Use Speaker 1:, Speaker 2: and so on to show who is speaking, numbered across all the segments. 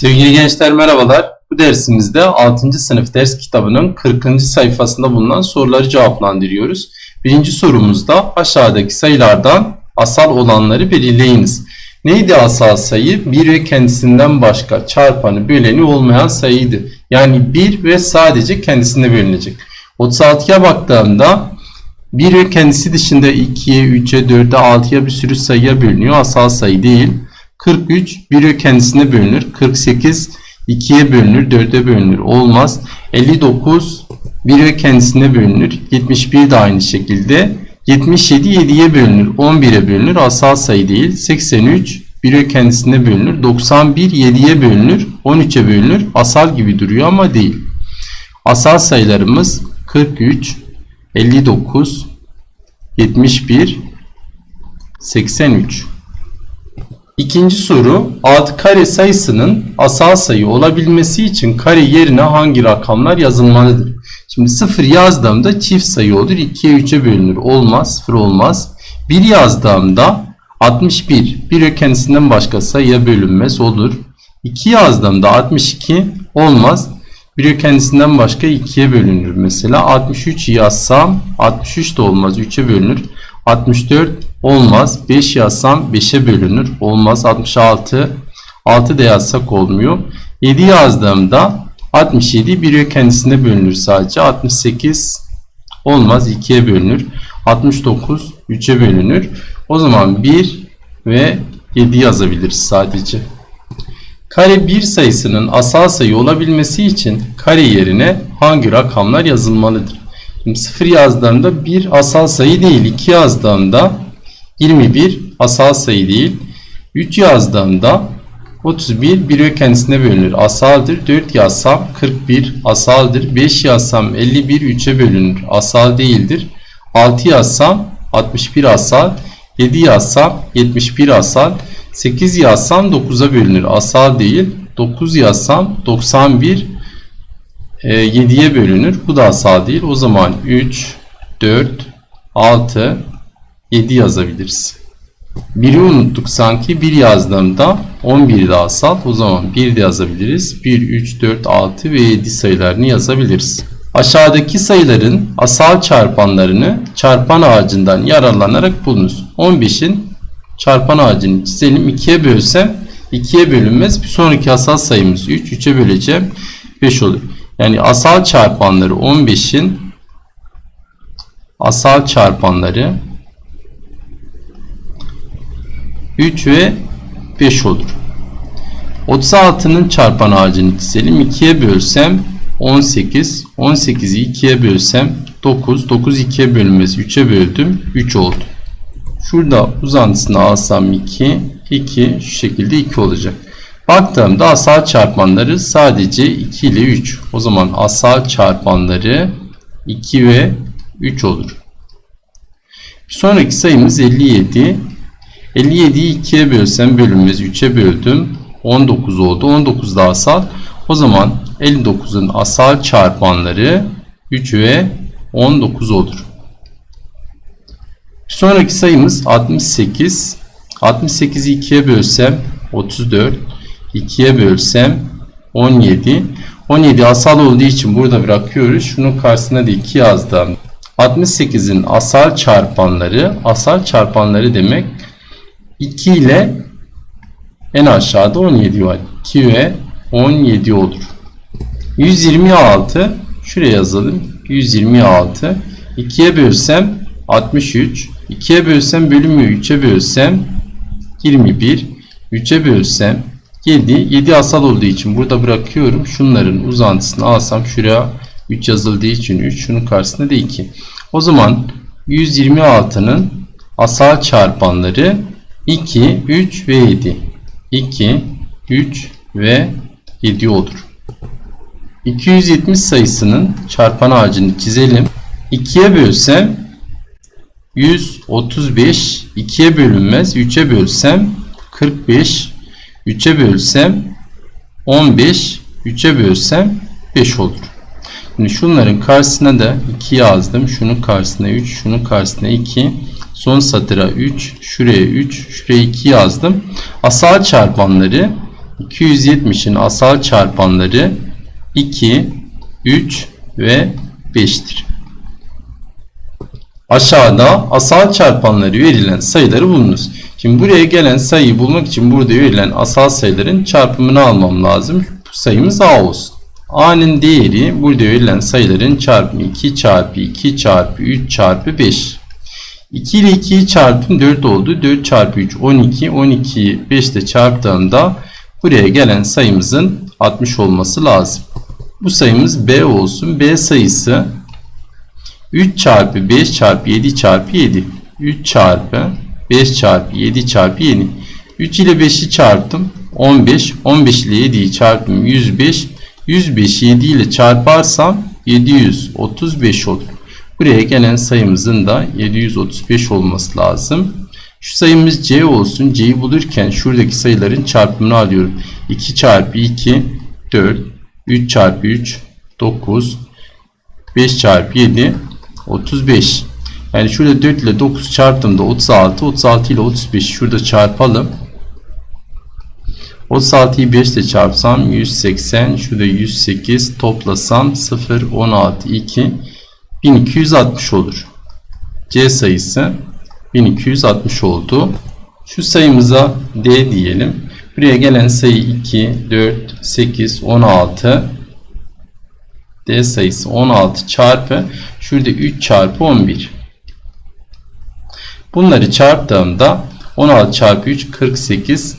Speaker 1: Sevgili gençler merhabalar. Bu dersimizde 6. sınıf ders kitabının 40. sayfasında bulunan soruları cevaplandırıyoruz. Birinci sorumuzda aşağıdaki sayılardan asal olanları belirleyiniz. Neydi asal sayı? 1 ve kendisinden başka çarpanı böleni olmayan sayıydı. Yani 1 ve sadece kendisine bölünecek. 36'ya baktığımda 1 ve kendisi dışında 2'ye, 3'e, 4'e, 6'ya bir sürü sayıya bölünüyor. Asal sayı değil. 43 1'e kendisine bölünür. 48 2'ye bölünür. 4'e bölünür. Olmaz. 59 1'e kendisine bölünür. 71 de aynı şekilde. 77 7'ye bölünür. 11'e bölünür. Asal sayı değil. 83 1'e kendisine bölünür. 91 7'ye bölünür. 13'e bölünür. Asal gibi duruyor ama değil. Asal sayılarımız 43 59 71 83 İkinci soru 6 kare sayısının asal sayı olabilmesi için kare yerine hangi rakamlar yazılmalıdır? Şimdi 0 yazdığımda çift sayı olur. 2'ye 3'e bölünür. Olmaz. 0 olmaz. 1 yazdığımda 61. 1 kendisinden başka sayıya bölünmez. Olur. 2 yazdığımda 62 olmaz. 1 kendisinden başka 2'ye bölünür. Mesela 63 yazsam 63 de olmaz. 3'e bölünür. 64 olmaz. 5 yazsam 5'e bölünür. Olmaz. 66 6 da yazsak olmuyor. 7 yazdığımda 67 bir kendisine bölünür sadece. 68 olmaz. 2'ye bölünür. 69 3'e bölünür. O zaman 1 ve 7 yazabiliriz sadece. Kare 1 sayısının asal sayı olabilmesi için kare yerine hangi rakamlar yazılmalıdır? Şimdi 0 yazdığımda 1 asal sayı değil. 2 yazdığımda 21 asal sayı değil. 3 yazdığımda 31 1 kendisine bölünür. Asaldır. 4 yazsam 41 asaldır. 5 yazsam 51 3'e bölünür. Asal değildir. 6 yazsam 61 asal. 7 yazsam 71 asal. 8 yazsam 9'a bölünür. Asal değil. 9 yazsam 91 7'ye bölünür. Bu da asal değil. O zaman 3, 4, 6, 7 yazabiliriz. 1'i unuttuk sanki. 1 yazdığımda 11 de asal. O zaman 1 de yazabiliriz. 1, 3, 4, 6 ve 7 sayılarını yazabiliriz. Aşağıdaki sayıların asal çarpanlarını çarpan ağacından yararlanarak bulunuz. 15'in çarpan ağacını çizelim. 2'ye bölsem 2'ye bölünmez. Bir sonraki asal sayımız 3. 3'e böleceğim. 5 olur. Yani asal çarpanları 15'in asal çarpanları 3 ve 5 olur. 36'nın çarpan ağacını çizelim. 2'ye bölsem 18. 18'i 2'ye bölsem 9. 9 2'ye bölünmesi 3'e böldüm. 3 oldu. Şurada uzantısını alsam 2. 2 şu şekilde 2 olacak. Baktığımda asal çarpanları sadece 2 ile 3. O zaman asal çarpanları 2 ve 3 olur. Bir sonraki sayımız 57. 57'yi 2'ye bölsem bölünmez 3'e böldüm. 19 oldu. 19 da asal. O zaman 59'un asal çarpanları 3 ve 19 olur. Sonraki sayımız 68. 68'i 2'ye bölsem 34. 2'ye bölsem 17. 17 asal olduğu için burada bırakıyoruz. Şunun karşısına da 2 yazdım. 68'in asal çarpanları, asal çarpanları demek 2 ile en aşağıda 17 var. 2 ve 17 olur. 126 şuraya yazalım. 126 2'ye bölsem 63 2'ye bölsem bölünmüyor. 3'e bölsem 21 3'e bölsem 7. 7 asal olduğu için burada bırakıyorum. Şunların uzantısını alsam şuraya 3 yazıldığı için 3. Şunun karşısında da 2. O zaman 126'nın asal çarpanları 2, 3 ve 7. 2, 3 ve 7 olur. 270 sayısının çarpan ağacını çizelim. 2'ye bölsem 135, 2'ye bölünmez. 3'e bölsem 45, 3'e bölsem 15, 3'e bölsem 5 olur. Şimdi şunların karşısına da 2 yazdım. Şunun karşısına 3, şunun karşısına 2. Son satıra 3, şuraya 3, şuraya 2 yazdım. Asal çarpanları 270'in asal çarpanları 2, 3 ve 5'tir. Aşağıda asal çarpanları verilen sayıları bulunuz. Şimdi buraya gelen sayıyı bulmak için burada verilen asal sayıların çarpımını almam lazım. Bu sayımız A olsun. A'nın değeri burada verilen sayıların çarpımı 2 çarpı 2 çarpı 3 çarpı 5. 2 ile 2'yi çarpım 4 oldu. 4 çarpı 3 12. 12'yi 5 ile çarptığımda buraya gelen sayımızın 60 olması lazım. Bu sayımız B olsun. B sayısı 3 çarpı 5 çarpı 7 çarpı 7. 3 çarpı 5 çarpı 7 çarpı 7. 3 ile 5'i çarptım. 15. 15 ile 7'yi çarptım. 105. 105 7 ile çarparsam 735 olur. Buraya gelen sayımızın da 735 olması lazım. Şu sayımız C olsun. C'yi bulurken şuradaki sayıların çarpımını alıyorum. 2 çarpı 2 4 3 çarpı 3 9 5 çarpı 7 35 yani şurada 4 ile 9 çarptığımda 36 36 ile 35 şurada çarpalım. 36'yı 5 ile çarpsam 180 şurada 108 toplasam 0 16 2 1260 olur C sayısı 1260 oldu şu sayımıza D diyelim buraya gelen sayı 2 4 8 16 D sayısı 16 çarpı şurada 3 çarpı 11. Bunları çarptığımda 16 çarpı 3 48.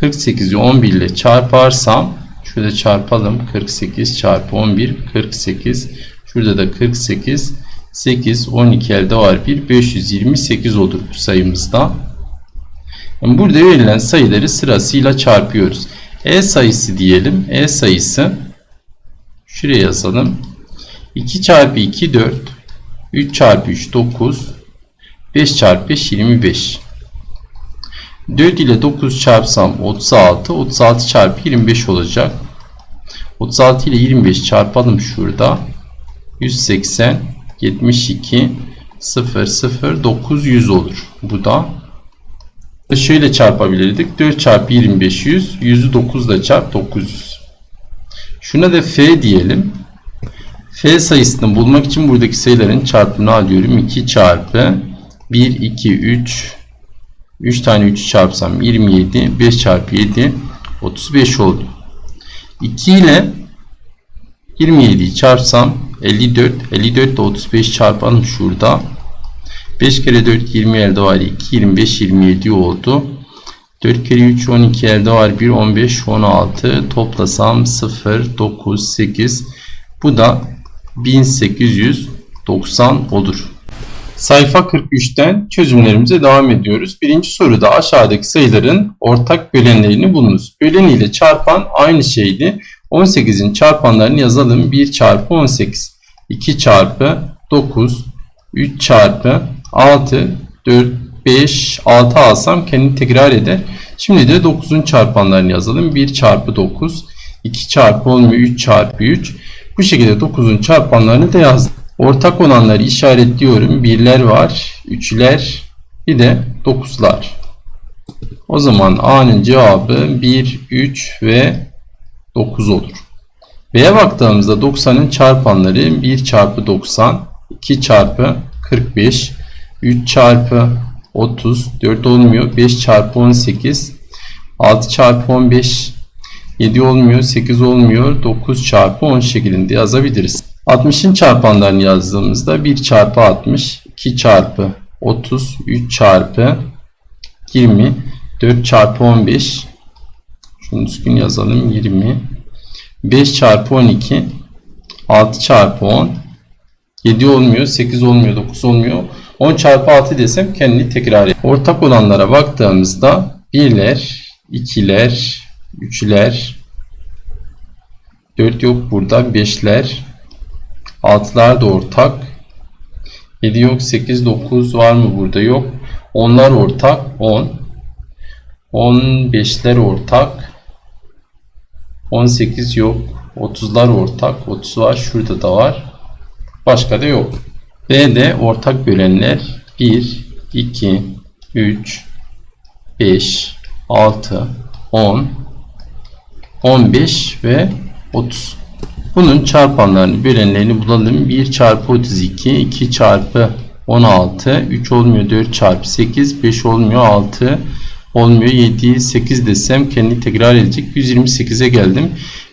Speaker 1: 48'i 11 ile çarparsam şurada çarpalım 48 çarpı 11 48. Şurada da 48 8 12 elde var 1 528 olur bu sayımızda. Burada verilen sayıları sırasıyla çarpıyoruz. E sayısı diyelim. E sayısı Şuraya yazalım. 2 çarpı 2 4. 3 çarpı 3 9. 5 çarpı 5 25. 4 ile 9 çarpsam 36. 36 çarpı 25 olacak. 36 ile 25 çarpalım şurada. 180 72 0 0 900 olur. Bu da şöyle çarpabilirdik. 4 çarpı 25 100. 100'ü 9 ile çarp 900. Şuna da f diyelim. f sayısını bulmak için buradaki sayıların çarpımını alıyorum. 2 çarpı 1, 2, 3 3 tane 3 çarpsam 27 5 çarpı 7 35 oldu. 2 ile 27'yi çarpsam 54 54 ile 35 çarpalım şurada 5 kere 4 20 elde var 2 25 27 oldu 4 kere 3 12 elde var 1 15 16 toplasam 0 9 8 bu da 1890 olur. Sayfa 43'ten çözümlerimize devam ediyoruz. Birinci soruda aşağıdaki sayıların ortak bölenlerini bulunuz. Bölen ile çarpan aynı şeydi. 18'in çarpanlarını yazalım. 1 çarpı 18, 2 çarpı 9, 3 çarpı 6, 4, 5, 6 alsam kendini tekrar eder. Şimdi de 9'un çarpanlarını yazalım. 1 çarpı 9, 2 çarpı olmuyor 3 çarpı 3. Bu şekilde 9'un çarpanlarını da yazdım. Ortak olanları işaretliyorum. Birler var, üçler, bir de 9'lar. O zaman A'nın cevabı 1, 3 ve 9 olur. B'ye baktığımızda 90'ın çarpanları 1 çarpı 90, 2 çarpı 45, 3 çarpı 30, 4 olmuyor. 5 çarpı 18, 6 çarpı 15, 7 olmuyor, 8 olmuyor, 9 çarpı 10 şeklinde yazabiliriz. 60'ın çarpanlarını yazdığımızda 1 çarpı 60, 2 çarpı 30, 3 çarpı 20, 4 çarpı 15, şunu düzgün yazalım 20, 5 çarpı 12, 6 çarpı 10, 7 olmuyor, 8 olmuyor, 9 olmuyor. 10 çarpı 6 desem kendini tekrar ediyor. Ortak olanlara baktığımızda 1'ler, 2'ler, 3'ler, 4 yok burada, 5'ler, 6'lar da ortak. 7 yok, 8, 9 var mı burada yok. 10'lar ortak, 10. 15'ler ortak. 18 yok. 30'lar ortak. 30 var. Şurada da var. Başka da yok. B'de ortak bölenler 1, 2, 3, 5, 6, 10, 15 ve 30. Bunun çarpanlarını, bölenlerini bulalım. 1 çarpı 32, 2 çarpı 16, 3 olmuyor 4 çarpı 8, 5 olmuyor 6, olmuyor 7, 8 desem kendi tekrar edecek. 128'e geldim.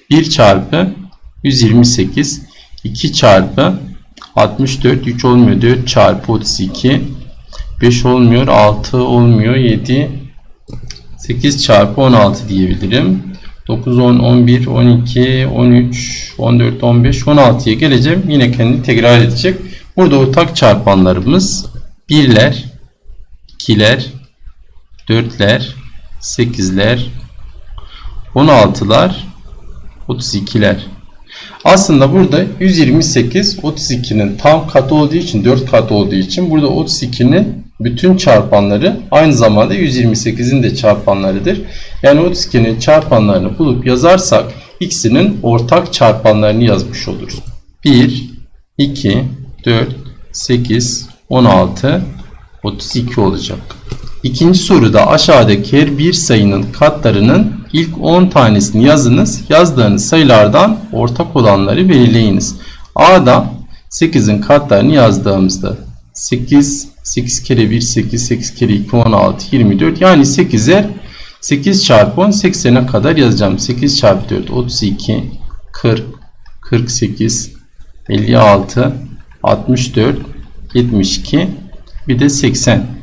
Speaker 1: 1 çarpı 128, 2 çarpı 64, 3 olmuyor 4 çarpı 32, 5 olmuyor 6 olmuyor 7, 8 çarpı 16 diyebilirim. 9, 10, 11, 12, 13, 14, 15, 16'ya geleceğim. Yine kendi tekrar edecek. Burada ortak çarpanlarımız 1'ler, 2'ler, 4'ler, 8'ler, 16'lar, 32'ler. Aslında burada 128 32'nin tam katı olduğu için 4 katı olduğu için burada 32'nin bütün çarpanları aynı zamanda 128'in de çarpanlarıdır. Yani 32'nin çarpanlarını bulup yazarsak ikisinin ortak çarpanlarını yazmış oluruz. 1, 2, 4, 8, 16, 32 olacak. İkinci soruda aşağıdaki her bir sayının katlarının ilk 10 tanesini yazınız. Yazdığınız sayılardan ortak olanları belirleyiniz. A'da 8'in katlarını yazdığımızda 8, 8 kere 1, 8, 8 kere 2, 16, 24. Yani 8'er 8 çarpı 10, 80'e kadar yazacağım. 8 çarpı 4, 32, 40, 48, 56, 64, 72, bir de 80.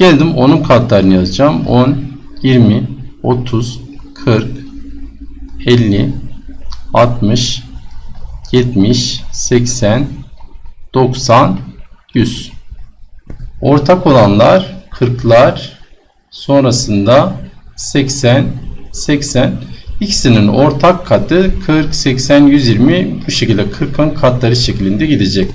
Speaker 1: Geldim onun katlarını yazacağım. 10, 20, 30, 40, 50, 60, 70, 80, 90, 100. Ortak olanlar 40'lar, sonrasında 80, 80. İkisinin ortak katı 40, 80, 120 bu şekilde 40'ın katları şeklinde gidecek.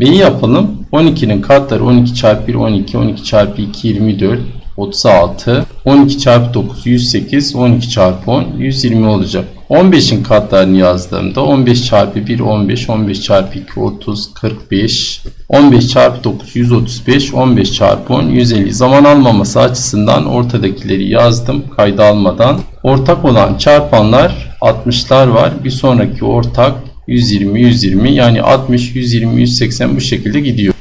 Speaker 1: B'yi yapalım. 12'nin katları 12 çarpı 1 12, 12 çarpı 2 24, 36, 12 çarpı 9 108, 12 çarpı 10 120 olacak. 15'in katlarını yazdığımda 15 çarpı 1 15, 15 çarpı 2 30, 45, 15 çarpı 9 135, 15 çarpı 10 150. Zaman almaması açısından ortadakileri yazdım kayda almadan. Ortak olan çarpanlar 60'lar var. Bir sonraki ortak 120, 120 yani 60, 120, 180 bu şekilde gidiyor.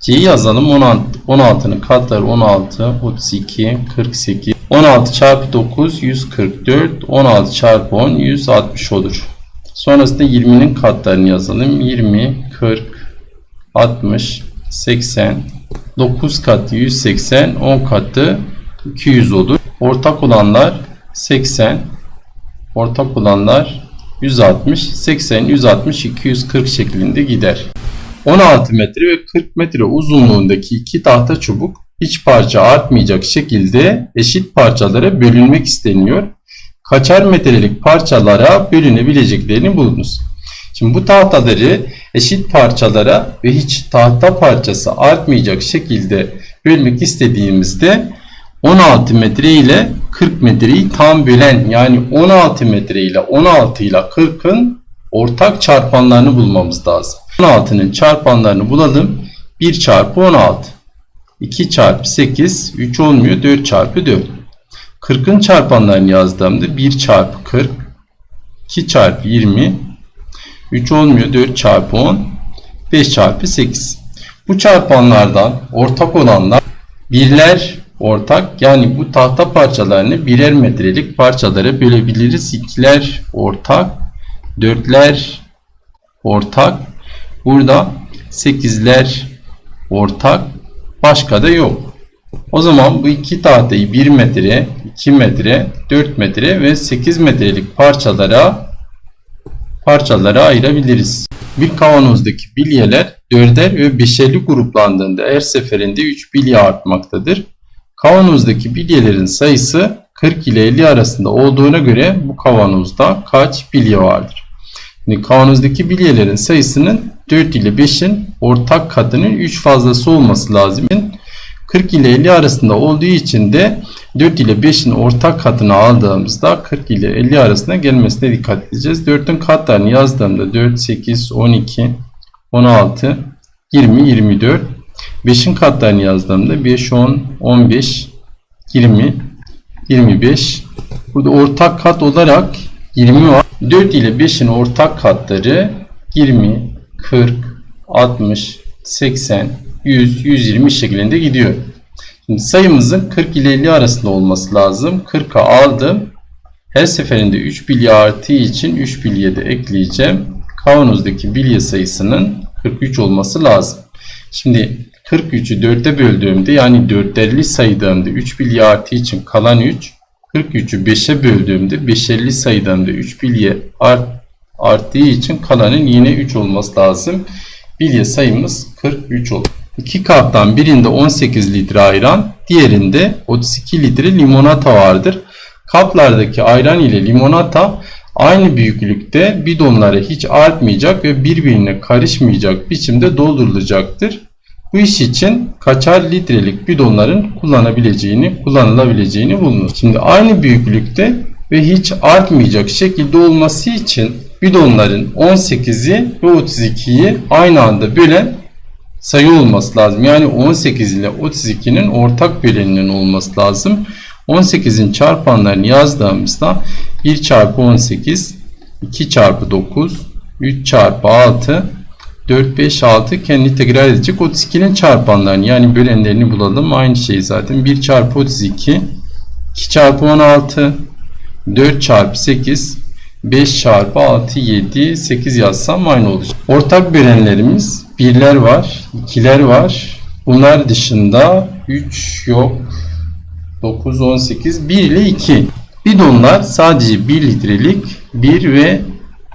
Speaker 1: C'yi yazalım. 16, 16'nın katları 16, 32, 48. 16 çarpı 9 144. 16 çarpı 10 160 olur. Sonrasında 20'nin katlarını yazalım. 20, 40, 60, 80. 9 katı 180, 10 katı 200 olur. Ortak olanlar 80. Ortak olanlar 160, 80, 160, 240 şeklinde gider. 16 metre ve 40 metre uzunluğundaki iki tahta çubuk hiç parça artmayacak şekilde eşit parçalara bölünmek isteniyor. Kaçar metrelik parçalara bölünebileceklerini bulunuz. Şimdi bu tahtaları eşit parçalara ve hiç tahta parçası artmayacak şekilde bölmek istediğimizde 16 metre ile 40 metreyi tam bölen yani 16 metre ile 16 ile 40'ın ortak çarpanlarını bulmamız lazım. 16'nın çarpanlarını bulalım. 1 çarpı 16. 2 çarpı 8. 3 olmuyor. 4 çarpı 4. 40'ın çarpanlarını yazdığımda 1 çarpı 40. 2 çarpı 20. 3 olmuyor. 4 çarpı 10. 5 çarpı 8. Bu çarpanlardan ortak olanlar birler ortak yani bu tahta parçalarını birer metrelik parçalara bölebiliriz. İkiler ortak, dörtler ortak, burada sekizler ortak, başka da yok. O zaman bu iki tahtayı 1 metre, 2 metre, 4 metre ve 8 metrelik parçalara parçalara ayırabiliriz. Bir kavanozdaki bilyeler dörder ve beşerli gruplandığında her seferinde 3 bilye artmaktadır. Kavanozdaki bilyelerin sayısı 40 ile 50 arasında olduğuna göre bu kavanozda kaç bilye vardır? Şimdi kavanozdaki bilyelerin sayısının 4 ile 5'in ortak katının 3 fazlası olması lazım. 40 ile 50 arasında olduğu için de 4 ile 5'in ortak katını aldığımızda 40 ile 50 arasında gelmesine dikkat edeceğiz. 4'ün katlarını yazdığımda 4, 8, 12, 16, 20, 24. 5'in katlarını yazdığımda 5, 10, 15, 20, 25. Burada ortak kat olarak 20 var. 4 ile 5'in ortak katları 20, 40, 60, 80, 100, 120 şeklinde gidiyor. Şimdi sayımızın 40 ile 50 arasında olması lazım. 40'a aldım. Her seferinde 3 bilye arttığı için 3 bilye de ekleyeceğim. Kavanozdaki bilye sayısının 43 olması lazım. Şimdi 43'ü 4'e böldüğümde yani 450 saydığımda 3 bilye arttığı için kalan 3. 43'ü 5'e böldüğümde 550 saydığımda 3 bilye art, arttığı için kalanın yine 3 olması lazım. Bilye sayımız 43 olur. İki kaptan birinde 18 litre ayran, diğerinde 32 litre limonata vardır. Kaplardaki ayran ile limonata aynı büyüklükte bidonlara hiç artmayacak ve birbirine karışmayacak biçimde doldurulacaktır. Bu iş için kaçar litrelik bidonların kullanabileceğini, kullanılabileceğini bulunur. Şimdi aynı büyüklükte ve hiç artmayacak şekilde olması için bidonların 18'i ve 32'yi aynı anda bölen sayı olması lazım. Yani 18 ile 32'nin ortak böleninin olması lazım. 18'in çarpanlarını yazdığımızda 1 çarpı 18, 2 çarpı 9, 3 çarpı 6, 4, 5, 6 kendini tekrar edecek. 32'nin çarpanlarını yani bölenlerini bulalım. Aynı şey zaten. 1 çarpı 32, 2 çarpı 16, 4 çarpı 8, 5 çarpı 6, 7, 8 yazsam aynı olacak. Ortak bölenlerimiz birler var, ikiler var. Bunlar dışında 3 yok. 9, 18, 1 ile 2. Bidonlar sadece 1 litrelik, 1 ve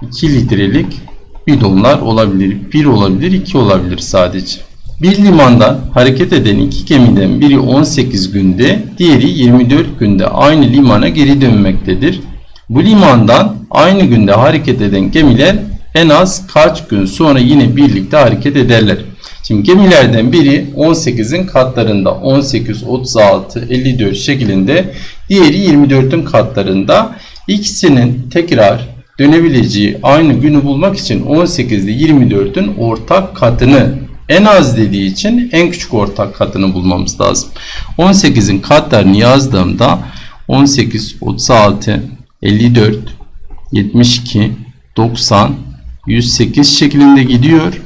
Speaker 1: 2 litrelik bidonlar olabilir. 1 olabilir, 2 olabilir sadece. Bir limandan hareket eden iki gemiden biri 18 günde, diğeri 24 günde aynı limana geri dönmektedir. Bu limandan aynı günde hareket eden gemiler en az kaç gün sonra yine birlikte hareket ederler. Şimdi gemilerden biri 18'in katlarında 18, 36, 54 şeklinde diğeri 24'ün katlarında ikisinin tekrar dönebileceği aynı günü bulmak için 18 ile 24'ün ortak katını en az dediği için en küçük ortak katını bulmamız lazım. 18'in katlarını yazdığımda 18, 36, 54, 72, 90, 108 şeklinde gidiyor.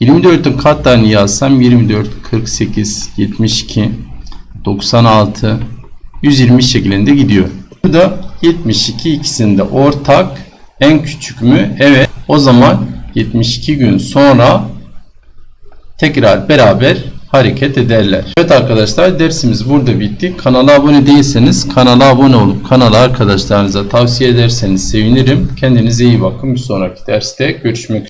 Speaker 1: 24'ün katlarını yazsam 24, 48, 72, 96, 120 şeklinde gidiyor. Burada 72 ikisinde ortak en küçük mü? Evet. O zaman 72 gün sonra tekrar beraber hareket ederler. Evet arkadaşlar dersimiz burada bitti. Kanala abone değilseniz kanala abone olup kanala arkadaşlarınıza tavsiye ederseniz sevinirim. Kendinize iyi bakın. Bir sonraki derste görüşmek üzere.